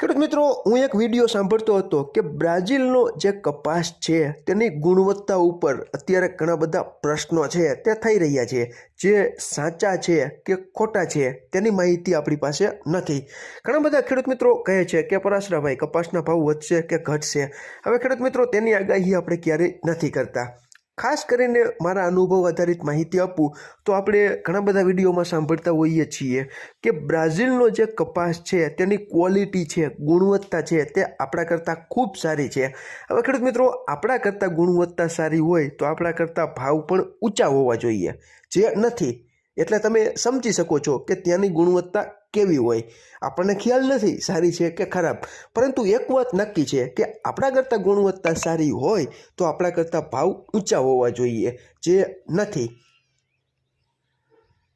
ખેડૂત મિત્રો, હું એક વીડિયો સાંભળતો હતો કે બ્રાઝિલનો જે કપાસ છે, તેની ગુણવત્તા ઉપર અત્યારે ઘણા બધા પ્રશ્નો છે, તે થઈ રહ્યા છે. જે સાચા છે કે ખોટા છે, તેની માહિતી આપણી પાસે નથી. ઘણા બધા ખેડૂત મિત્રો કહે છે કે, પરાશરાભાઈ, કપાસના ભાવ વધશે કે ઘટશે? હવે ખેડૂત મિત્રો, તેની આગાહી આપણે ક્યારેય નથી કરતા. ખાસ કરીને મારા અનુભવ આધારિત માહિતી આપું, તો આપણે ઘણા બધા વિડીયોમાં સાંભળતા હોઈએ છીએ કે બ્રાઝિલનો જે કપાસ છે, તેની ક્વોલિટી છે, ગુણવત્તા છે, તે આપણા કરતાં ખૂબ સારી છે. હવે ખેડૂત મિત્રો, આપણા કરતાં ગુણવત્તા સારી હોય, તો આપણા કરતાં ભાવ પણ ઊંચા હોવા જોઈએ. જે નથી એટલે તમે સમજી શકો છો કે ત્યાંની ગુણવત્તા કેવી હોય. આપણને ખ્યાલ નથી સારી છે કે ખરાબ. પરંતુ એક વાત નક્કી છે કે આપણા કરતાં ગુણવત્તા સારી હોય તો આપણા કરતાં ભાવ ઊંચા હોવા જોઈએ, જે નથી.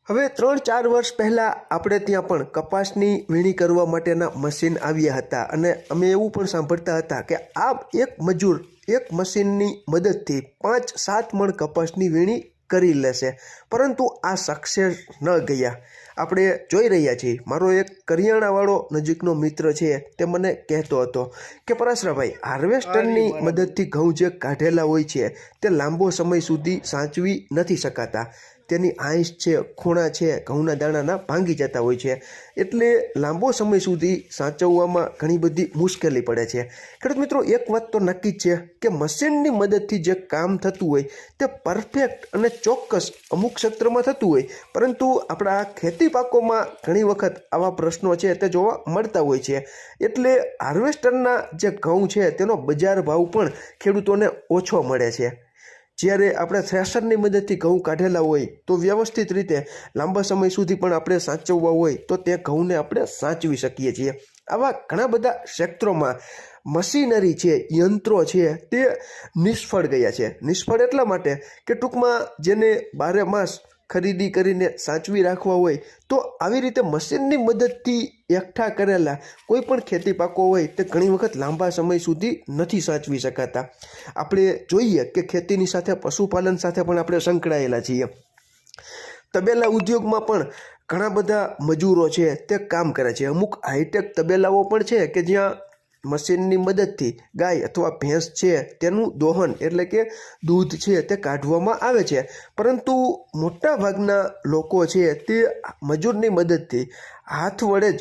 હવે ત્રણ ચાર વર્ષ પહેલાં આપણે ત્યાં પણ કપાસની વીણી કરવા માટેના મશીન આવ્યા હતા અને અમે એવું પણ સાંભળતા હતા કે આ એક મજૂર, એક મશીનની મદદથી પાંચ સાત મણ કપાસની વીણી કરી લેશે. પરંતુ આ સક્સેસ ન ગયા. આપણે જોઈ રહ્યા છીએ મારો એક કરિયાણાવાળો નજીકનો મિત્ર છે તે મને કહેતો હતો કે પરાશરાભાઈ હાર્વેસ્ટરની મદદથી ઘઉં જે કાઢેલા હોય છે તે લાંબો સમય સુધી સાચવી નથી શકાતા. તેની આંશ છે, ખૂણા છે, ઘઉંના દાણાના ભાંગી જતા હોય છે. એટલે લાંબો સમય સુધી સાચવવામાં ઘણી બધી મુશ્કેલી પડે છે. ખેડૂત મિત્રો, એક વાત તો નક્કી છે કે મશીનની મદદથી જે કામ થતું હોય તે પરફેક્ટ અને ચોક્કસ અમુક ક્ષેત્રમાં થતું હોય. પરંતુ આપણા ખેતી પાકોમાં ઘણી વખત આવા પ્રશ્નો છે તે જોવા મળતા હોય છે. એટલે હાર્વેસ્ટરના જે ઘઉં છે તેનો બજાર ભાવ પણ ખેડૂતોને ઓછો મળે છે. જ્યારે આપણે થ્રેશરની મદદથી ઘઉં કાઢેલા હોય તો વ્યવસ્થિત રીતે લાંબા સમય સુધી પણ આપણે સાચવવા હોય તો તે ઘઉંને આપણે સાચવી શકીએ છીએ. આવા ઘણા બધા ક્ષેત્રોમાં મશીનરી છે, યંત્રો છે, તે નિષ્ફળ ગયા છે. નિષ્ફળ એટલા માટે કે ટૂંકમાં જેને બારે માસ ખરીદી કરીને સાચવી રાખવા હોય, તો આવી રીતે મશીનની મદદથી એકઠા કરેલા કોઈ પણ ખેતી પાકો હોય, તે ઘણી વખત લાંબા સમય સુધી નથી સાચવી શકાતા. આપણે જોઈએ કે ખેતીની સાથે, પશુપાલન સાથે પણ આપણે સંકળાયેલા છીએ. તબેલા ઉદ્યોગમાં પણ ઘણા બધા મજૂરો છે, તે કામ કરે છે. અમુક હાઈટેક તબેલાઓ પણ છે કે જ્યાં મશીનની મદદથી ગાય અથવા ભેંસ છે તેનું દોહન એટલે કે દૂધ છે તે કાઢવામાં આવે છે. પરંતુ મોટા ભાગના લોકો છે તે મજૂરની મદદથી હાથ વડે જ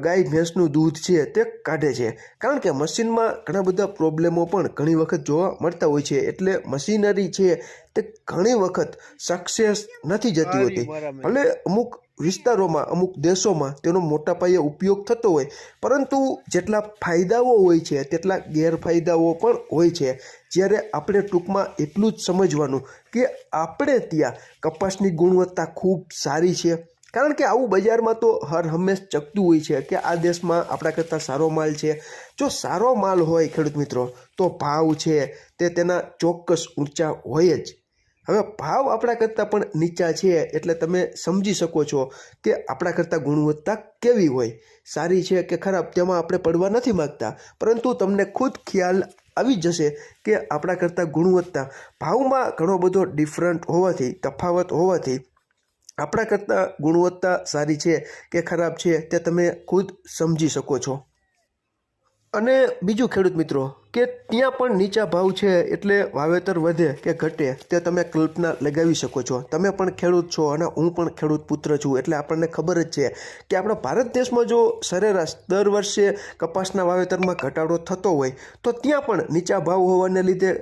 ગાય ભેંસનું દૂધ છે તે કાઢે છે. કારણ કે મશીનમાં ઘણા બધા પ્રોબ્લેમો પણ ઘણી વખત જોવા મળતા હોય છે એટલે મશીનરી છે તે ઘણી વખત સક્સેસ નથી જતી હોતી. ભલે અમુક વિસ્તારોમાં, અમુક દેશોમાં તેનો મોટા પાયે ઉપયોગ થતો હોય. પરંતુ જેટલા ફાયદાઓ હોય છે, તેટલા ગેરફાયદાઓ પણ હોય છે. જ્યારે આપણે ટૂંકમાં એટલું જ સમજવાનું કે આપણે ત્યાં કપાસની ગુણવત્તા ખૂબ સારી છે. કારણ કે આવું બજારમાં તો હર હંમેશ ચકતું હોય છે કે આ દેશમાં આપણા કરતાં સારો માલ છે. જો સારો માલ હોય, ખેડૂત મિત્રો, તો ભાવ છે તે તેના ચોક્કસ ઊંચા હોય જ. હવે ભાવ આપણા કરતાં પણ નીચા છે, એટલે તમે સમજી શકો છો કે આપણા કરતાં ગુણવત્તા કેવી હોય. સારી છે કે ખરાબ તેમાં આપણે પડવા નથી માગતા, પરંતુ તમને ખુદ ખ્યાલ આવી જશે કે આપણા કરતાં ગુણવત્તા ભાવમાં ઘણો બધો ડિફરન્ટ હોવાથી, તફાવત હોવાથી આપણા કરતાં ગુણવત્તા સારી છે કે ખરાબ છે તે તમે ખુદ સમજી શકો છો. અને બીજું ખેડૂત મિત્રો, કે ત્યાં પણ નીચા ભાવ છે એટલે વાવેતર વધે કે ઘટે, તે તમે કલ્પના લગાવી શકો છો. તમે પણ ખેડૂત છો અને હું પણ ખેડૂત પુત્ર છું, એટલે આપણને ખબર જ છે કે આપણા ભારત દેશમાં જો સરેરાશ દર વર્ષે કપાસના વાવેતરમાં ઘટાડો થતો હોય, તો ત્યાં પણ નીચા ભાવ હોવાને લીધે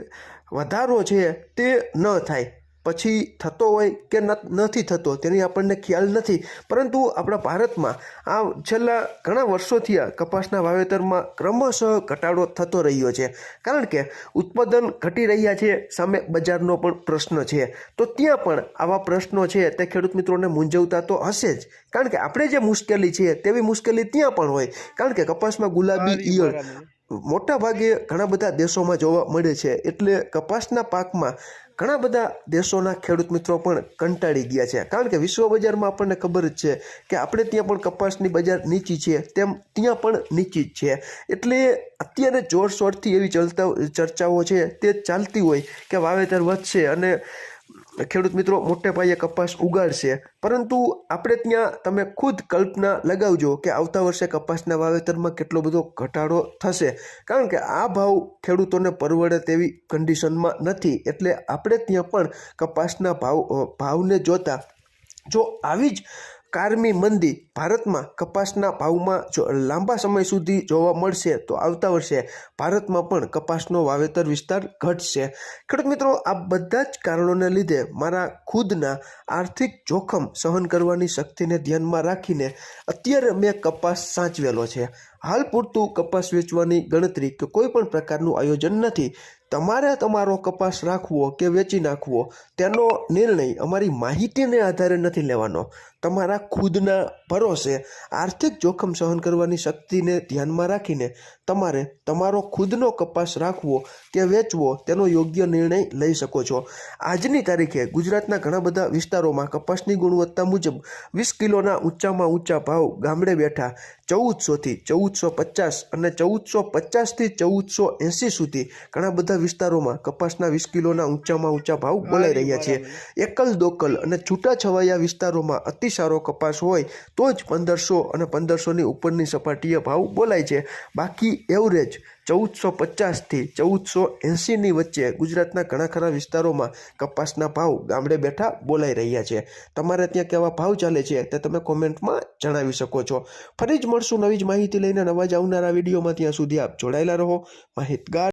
વધારો છે તે ન થાય. પછી થતો હોય કે નથી થતો તેની આપણને ખ્યાલ નથી. પરંતુ આપણા ભારતમાં આ છેલ્લા ઘણા વર્ષોથી આ કપાસના વાવેતરમાં ક્રમશઃ ઘટાડો થતો રહ્યો છે. કારણ કે ઉત્પાદન ઘટી રહ્યા છે સામે બજારનો પણ પ્રશ્ન છે. તો ત્યાં પણ આવા પ્રશ્નો છે તે ખેડૂત મિત્રોને મૂંઝવતા તો હશે જ. કારણ કે આપણે જે મુશ્કેલી છે તેવી મુશ્કેલી ત્યાં પણ હોય. કારણ કે કપાસમાં ગુલાબી ઈયળ મોટા ભાગે ઘણા બધા દેશોમાં જોવા મળે છે એટલે કપાસના પાકમાં ઘણા બધા દેશોના ખેડૂત મિત્રો પણ કંટાળી ગયા છે. કારણ કે વિશ્વ બજારમાં આપણને ખબર જ છે કે આપણે ત્યાં પણ કપાસની બજાર નીચી છે, તેમ ત્યાં પણ નીચી જ છે. એટલે અત્યારે જોરશોરથી એવી ચલતા, ચર્ચાઓ છે, તે ચાલતી હોય કે વાવેતર વધશે અને ખેડૂત મિત્રો, મોટે પાયે કપાસ ઉગાડશે. પરંતુ આપણે ત્યાં તમે ખુદ કલ્પના લગાવજો કે આવતા વર્ષે કપાસના વાવેતરમાં કેટલો બધો ઘટાડો થશે. કારણ કે આ ભાવ ખેડૂતોને પરવડે તેવી કન્ડિશનમાં નથી. એટલે આપણે ત્યાં પણ કપાસના ભાવ ભાવને જોતા. જો આવી જ કારમી મંદી ભારતમાં કપાસના ભાવમાં જો લાંબા સમય સુધી જોવા મળશે તો આવતા વર્ષે ભારતમાં પણ કપાસનો વાવેતર વિસ્તાર ઘટશે. ખેડૂત મિત્રો, આ બધા જ કારણોને લીધે મારા ખુદના આર્થિક જોખમ સહન કરવાની શક્તિને ધ્યાનમાં રાખીને અત્યારે મેં કપાસ સાચવેલો છે. હાલ પૂરતું કપાસ વેચવાની ગણતરી કે કોઈ પણ પ્રકારનું આયોજન નથી. તમારે તમારો કપાસ રાખવો કે વેચી નાખવો, તેનો નિર્ણય અમારી માહિતીને આધારે નથી લેવાનો. તમારા ખુદના ભરોસે આર્થિક જોખમ સહન કરવાની શક્તિને ધ્યાનમાં રાખીને તમારે તમારો ખુદનો કપાસ રાખવો કે વેચવો, તેનો યોગ્ય નિર્ણય લઈ શકો છો. આજની તારીખે ગુજરાતના ઘણા બધા વિસ્તારોમાં કપાસની ગુણવત્તા મુજબ વીસ કિલોના ઊંચામાં ઊંચા ભાવ ગામડે બેઠા ચૌદસોથી ચૌદસો પચાસ અને ચૌદસો પચાસથી ચૌદસો એંસી સુધી ઘણા બધા વિસ્તારોમાં કપાસના વીસ કિલોના ઊંચામાં ઊંચા ભાવ બોલાઈ રહ્યા છે. એકલ દોકલ અને છૂટાછવાયા વિસ્તારોમાં અતિ સારો કપાસ હોય તો જ પંદરસો અને પંદરસોની ઉપરની સપાટીએ ભાવ બોલાય છે. બાકી એવરેજ ચૌદસો પચાસથી ચૌદસો એંસીની વચ્ચે ગુજરાતના ઘણા ખરા વિસ્તારોમાં કપાસના ભાવ ગામડે બેઠા બોલાઈ રહ્યા છે. તમારે ત્યાં કેવા ભાવ ચાલે છે તે તમે કોમેન્ટમાં જણાવી શકો છો. ફરી જ મળશું નવી જ માહિતી લઈને નવા જ આવનારા વિડીયોમાં. ત્યાં સુધી આપ જોડાયેલા રહો. માહિતગાર